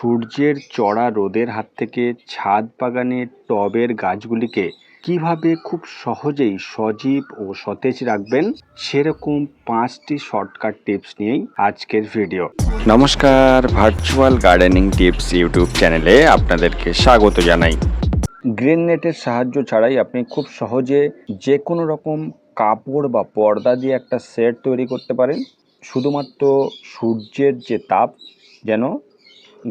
সূর্যের চড়া রোদের হাত থেকে ছাদ বাগানে টবের গাছগুলিকে কীভাবে খুব সহজেই সজীব ও সতেজ রাখবেন সেরকম পাঁচটি শর্টকাট টিপস নিয়েই আজকের ভিডিও। নমস্কার ভার্চুয়াল গার্ডেনিং টিপস ইউটিউব চ্যানেলে আপনাদেরকে স্বাগত জানাই। গ্রিন নেটের সাহায্য ছাড়াই আপনি খুব সহজে যে কোনো রকম কাপড় বা পর্দা দিয়ে একটা সেট তৈরি করতে পারেন। শুধুমাত্র সূর্যের যে তাপ যেন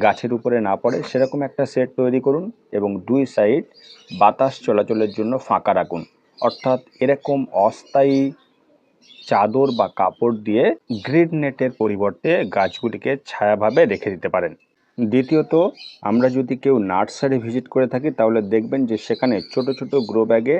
গাছের উপরে না পড়ে, সেরকম একটা সেট তৈরি করুন এবং দুই সাইড বাতাস চলাচলের জন্য ফাঁকা রাখুন। অর্থাৎ এরকম অস্থায়ী চাদর বা কাপড় দিয়ে গ্রিড নেটের পরিবর্তে গাছগুলিকে ছায়াভাবে রেখে দিতে পারেন। দ্বিতীয়ত, আমরা যদি কেউ নার্সারি ভিজিট করে থাকি, তাহলে দেখবেন যে সেখানে ছোট ছোট গ্রো ব্যাগে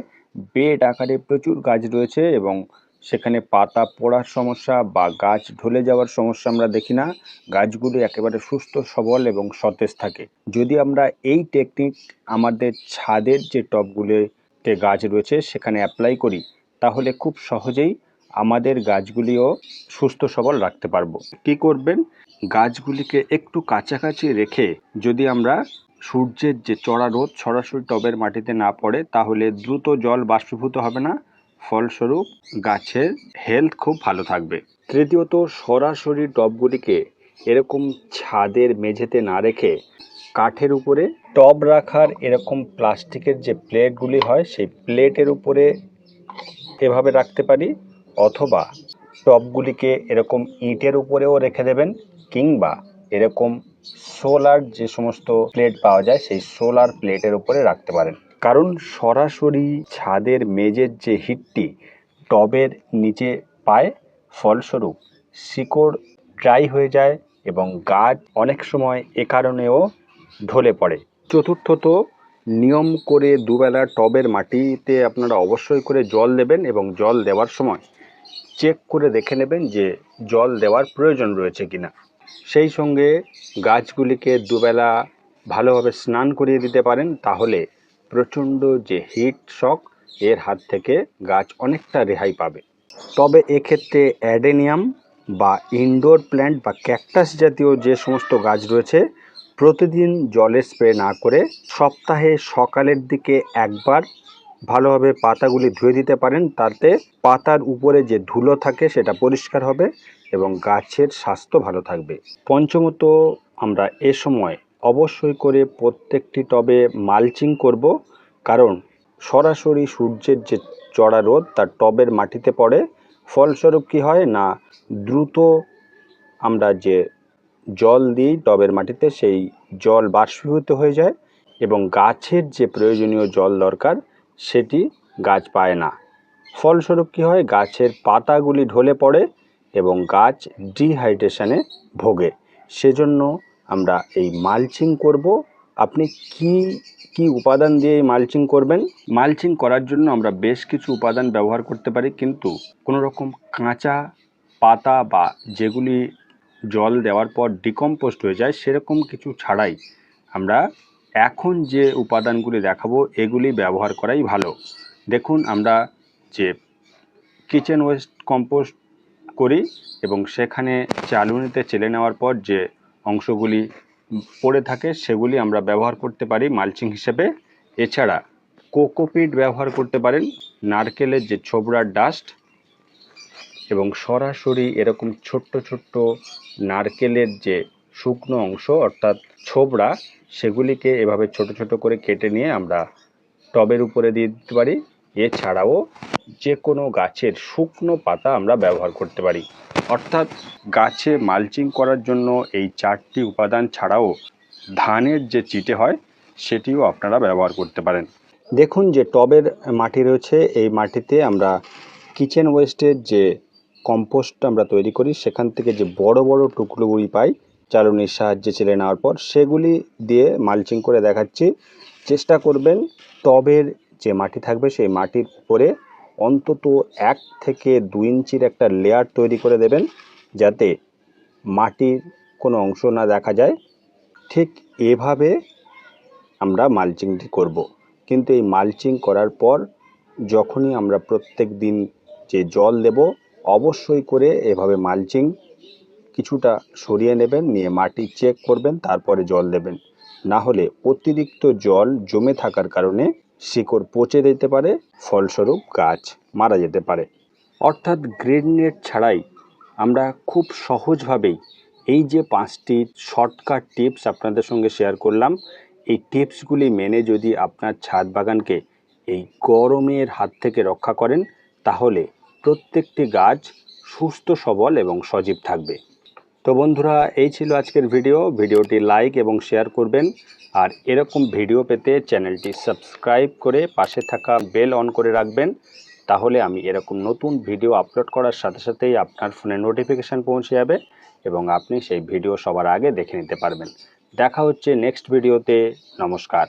বেড আকারে প্রচুর গাছ রয়েছে এবং সেখানে পাতা পড়ার সমস্যা বা গাছ ঢলে যাওয়ার সমস্যা আমরা দেখি না। গাছগুলি একেবারে সুস্থ, সবল এবং সতেজ থাকে। যদি আমরা এই টেকনিক আমাদের ছাদের যে টবগুলিতে গাছ রয়েছে সেখানে অ্যাপ্লাই করি, তাহলে খুব সহজেই আমাদের গাছগুলিও সুস্থ, সবল রাখতে পারব। কি করবেন? গাছগুলিকে একটু কাছাকাছি রেখে যদি আমরা সূর্যের যে চড়া রোদ সরাসরি টবের মাটিতে না পড়ে, তাহলে দ্রুত জল বাষ্পীভূত হবে না। ফলস্বরূপ গাছের হেলথ খুব ভালো থাকবে। তৃতীয়ত, সরাসরি টবগুলিকে এরকম ছাদের মেঝেতে না রেখে কাঠের উপরে টব রাখার এরকম প্লাস্টিকের যে প্লেটগুলি হয়, সেই প্লেটের উপরে এভাবে রাখতে পারি। অথবা টবগুলিকে এরকম ইটের উপরেও রেখে দেবেন কিংবা এরকম সোলার যে সমস্ত প্লেট পাওয়া যায়, সেই সোলার প্লেটের উপরে রাখতে পারেন। কারণ সরাসরি ছাদের মেজের যে হিটটি, টবের নিচে পায়, ফলস্বরূপ শিকড় ড্রাই হয়ে যায় এবং গাছ অনেক সময় এ কারণেও ঢলে পড়ে। চতুর্থত, নিয়ম করে দুবেলা টবের মাটিতে আপনারা অবশ্যই করে জল দেবেন এবং জল দেওয়ার সময় চেক করে দেখে নেবেন যে জল দেওয়ার প্রয়োজন রয়েছে কিনা। সেই সঙ্গে গাছগুলিকে দুবেলা ভালোভাবে স্নান করিয়ে দিতে পারেন, তাহলে প্রচণ্ড যে হিট শক এর হাত থেকে গাছ অনেকটা রেহাই পাবে। তবে এক্ষেত্রে অ্যাডেনিয়াম বা ইনডোর প্ল্যান্ট বা ক্যাকটাস জাতীয় যে সমস্ত গাছ রয়েছে, প্রতিদিন জলের স্প্রে না করে সপ্তাহে সকালের দিকে একবার ভালোভাবে পাতাগুলি ধুয়ে দিতে পারেন। তাতে পাতার উপরে যে ধুলো থাকে, সেটা পরিষ্কার হবে এবং গাছের স্বাস্থ্য ভালো থাকবে। পঞ্চমত, আমরা এ সময় অবশ্যই করে প্রত্যেকটি টবে মালচিং করব, কারণ সরাসরি সূর্যের যে চড়া রোদ তার টবের মাটিতে পড়ে। ফলস্বরূপ কী হয় না, দ্রুত আমরা যে জল দিই টবের মাটিতে, সেই জল বাষ্পীভূত হয়ে যায় এবং গাছের যে প্রয়োজনীয় জল দরকার, সেটি গাছ পায় না। ফলস্বরূপ কী হয়, গাছের পাতাগুলি ঢলে পড়ে এবং গাছ ডিহাইড্রেশনে ভোগে। সেজন্য আমরা এই মালচিং করব। আপনি কি কি উপাদান দিয়ে মালচিং করবেন? মালচিং করার জন্য আমরা বেশ কিছু উপাদান ব্যবহার করতে পারি, কিন্তু কোনো রকম কাঁচা পাতা বা যেগুলি জল দেওয়ার পর ডিকম্পোস্ট হয়ে যায়, সেরকম কিছু ছাড়াই আমরা এখন যে উপাদানগুলি দেখাবো, এগুলি ব্যবহার করাই ভালো। দেখুন, আমরা যে কিচেন ওয়েস্ট কম্পোস্ট করি এবং সেখানে চালুনিতে চেলে নেওয়ার পর যে অংশগুলি পড়ে থাকে, সেগুলি আমরা ব্যবহার করতে পারি মালচিং হিসেবে। এছাড়া কোকোপিট ব্যবহার করতে পারেন, নারকেলের যে ছোবড়ার ডাস্ট এবং সরাসরি এরকম ছোট্ট ছোট্ট নারকেলের যে শুকনো অংশ, অর্থাৎ ছোবড়া, সেগুলিকে এভাবে ছোট ছোট করে কেটে নিয়ে আমরা টবের উপরে দিয়ে দিতে পারি। এছাড়াও যে কোনো গাছের শুকনো পাতা আমরা ব্যবহার করতে পারি। অর্থাৎ গাছে মালচিং করার জন্য এই চারটি উপাদান ছাড়াও ধানের যে চিটে হয়, সেটিও আপনারা ব্যবহার করতে পারেন। দেখুন যে টবের মাটি রয়েছে, এই মাটিতে আমরা কিচেন ওয়েস্টের যে কম্পোস্ট আমরা তৈরি করি, সেখান থেকে যে বড় বড় টুকরোগুলি পাই চালনির সাহায্যে চেলে নেওয়ার পর, সেগুলি দিয়ে মালচিং করে দেখাচ্ছি। চেষ্টা করবেন টবের যে মাটি থাকবে সেই মাটির উপরে অন্তত এক থেকে দুই ইঞ্চির একটা লেয়ার তৈরি করে দেবেন যাতে মাটির কোনো অংশ না দেখা যায় ঠিক এভাবে আমরা মালচিংটি করব। কিন্তু এই মালচিং করার পর যখনই আমরা প্রত্যেক দিন যে জল দেব, অবশ্যই করে এভাবে মালচিং কিছুটা সরিয়ে নেবেন, নিয়ে মাটি চেক করবেন, তারপরে জল দেবেন না হলে অতিরিক্ত জল জমে থাকার কারণে শিকড় পচে যেতে পারে, ফলস্বরূপ গাছ মারা যেতে পারে। অর্থাৎ গ্রেড নেট ছাড়াই আমরা খুব সহজভাবেই এই যে পাঁচটি শর্টকাট টিপস আপনাদের সঙ্গে শেয়ার করলাম, এই টিপসগুলি মেনে যদি আপনার ছাদ বাগানকে এই গরমের হাত থেকে রক্ষা করেন, তাহলে প্রত্যেকটি গাছ সুস্থ, সবল এবং সজীব থাকবে। তো বন্ধুরা, এই ছিল আজকের ভিডিও। ভিডিওটি লাইক এবং শেয়ার করবেন। আর এরকম ভিডিও পেতে চ্যানেলটি সাবস্ক্রাইব করে পাশে থাকা বেল অন করে রাখবেন। তাহলে আমি এরকম নতুন ভিডিও আপলোড করার সাথে সাথেই আপনার ফোনে নোটিফিকেশান পৌঁছে যাবে এবং আপনি সেই ভিডিও সবার আগে দেখে নিতে পারবেন। দেখা হচ্ছে নেক্সট ভিডিওতে। নমস্কার।